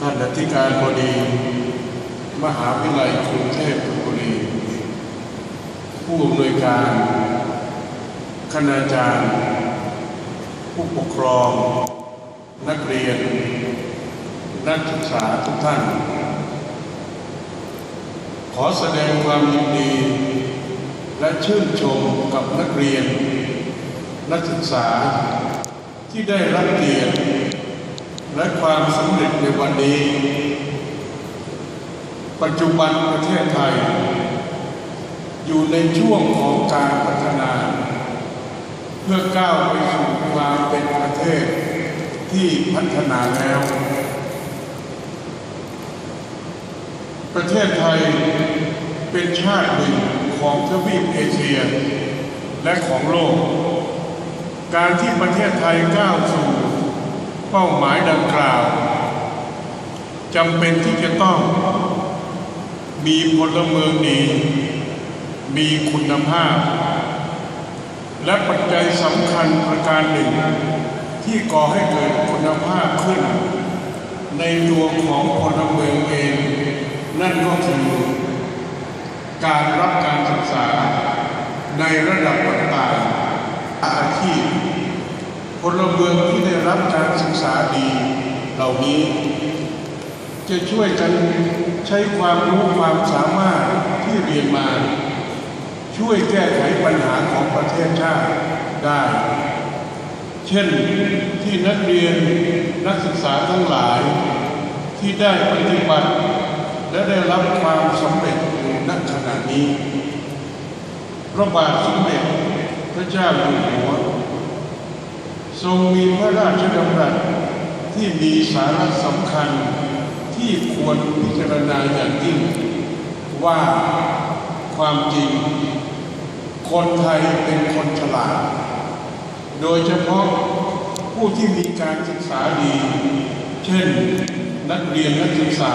และธิการบดี มหาวิทยาลัยกรุงเทพธนบุรี ผู้อำนวยการ คณาจารย์ ผู้ปกครอง นักเรียน นักศึกษาทุกท่าน ขอแสดงความยินดี และชื่นชมกับนักเรียน นักศึกษาที่ได้รับเกียรติ ความสำเร็จในวันนี้ ปัจจุบันประเทศไทย อยู่ในช่วงของการพัฒนา เพื่อก้าวไปสู่ความเป็นประเทศที่พัฒนาแล้ว ประเทศไทยเป็นชาติหนึ่งของทวีปเอเชีย และของโลก การที่ประเทศไทยก้าวสู่ เป้าหมายดังกล่าวจำเป็นที่จะต้องมีพลเมืองดี มีคุณภาพ และปัจจัยสำคัญประการหนึ่ง ที่ก่อให้เกิดคุณภาพขึ้น ในตัวของพลเมืองเอง นั่นก็คือการรับการศึกษาในระดับต่างๆอาชีพ พลเมืองที่ได้รับการศึกษาดีเหล่านี้ จะช่วยกันใช้ความรู้ความสามารถที่เรียนมา ช่วยแก้ไขปัญหาของประเทศชาติได้ เช่นที่นักเรียนนักศึกษาทั้งหลาย ที่ได้ปฏิบัติ และได้รับความสำเร็จอยู่ณขณะนี้ พระบาทสมเด็จพระเจ้าอยู่หัว ทรงมีพระราชดำรัสที่มีสาระสำคัญที่ควรพิจารณาอย่างยิ่งว่าความจริง คนไทยเป็นคนฉลาด โดยเฉพาะผู้ที่มีการศึกษาดี เช่นนักเรียนนักศึกษา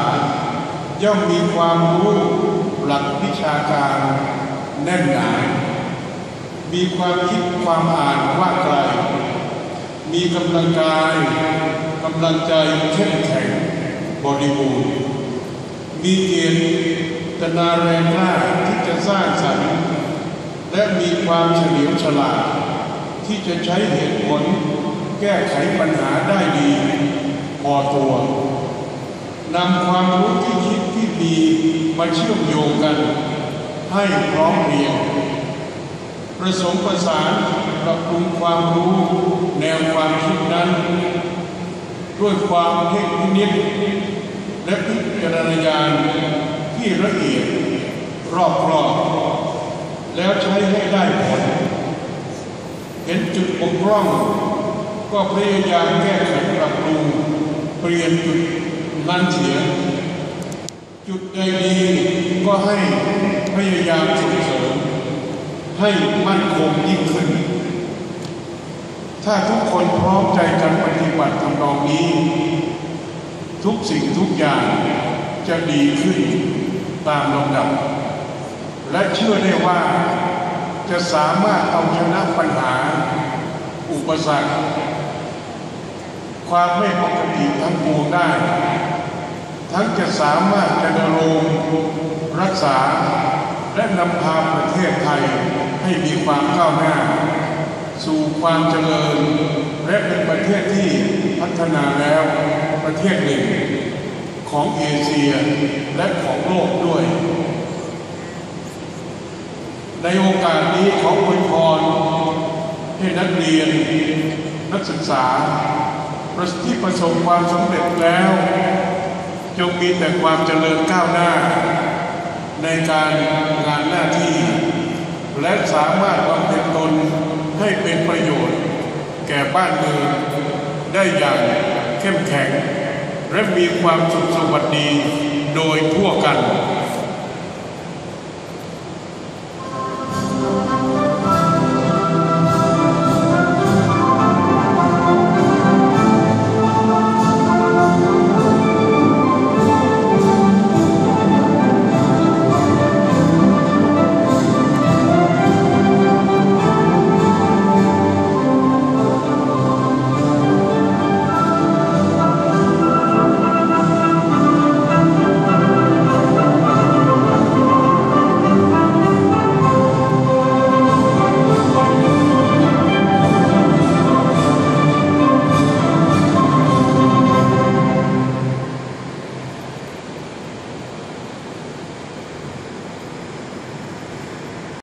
ย่อมมีความรู้หลักวิชาการแน่นหนา มีความคิดความอ่านว่าไกล มีกำลังกายกำลังใจเข้มแข็งบริบูรณ์มีเกียรตินาแรงกล้าที่จะสร้างสรรค์และมีความเฉลียวฉลาด ที่จะใช้เหตุผลแก้ไขปัญหาได้ดีพอตัวนำความรู้ที่คิดที่มีมาเชื่อมโยงกัน ให้พร้อมเพรียง ประสมประสานปรับปรุงความรู้ แนวความคิดนั้น ด้วยความเทคนิคและพิจารณญาณที่ละเอียดรอบครอบแล้วใช้ให้ได้ผล เห็นจุดบกพร่อง ก็พยายามแก้ไขปรับปรุงเปลี่ยนจุดนั้นเสีย จุดใดดีก็ให้พยายามส่งเสริ ให้มั่นคงยิ่งขึ้น ถ้าทุกคนพร้อมใจกันปฏิบัติทำนองนี้ ทุกสิ่งทุกอย่างจะดีขึ้นตามลำดับ และเชื่อได้ว่าจะสามารถเอาชนะปัญหา อุปสรรค ความไม่ปกติทั้งปวงได้ ทั้งจะสามารถจะดำรงรักษา และนำพาประเทศไทยให้มีความก้าวหน้า สู่ความเจริญ และเป็นประเทศที่พัฒนาแล้วประเทศหนึ่งของเอเชียและของโลกด้วย ในโอกาสนี้ขออวยพรให้นักเรียนนักศึกษาที่ประสบความสำเร็จแล้ว จงมีแต่ความเจริญก้าวหน้า ในการงานหน้าที่ และสามารถบำเพ็ญตนให้เป็นประโยชน์ แก่บ้านเมืองได้อย่างเข้มแข็ง และมีความสุขสวัสดีโดยทั่วกัน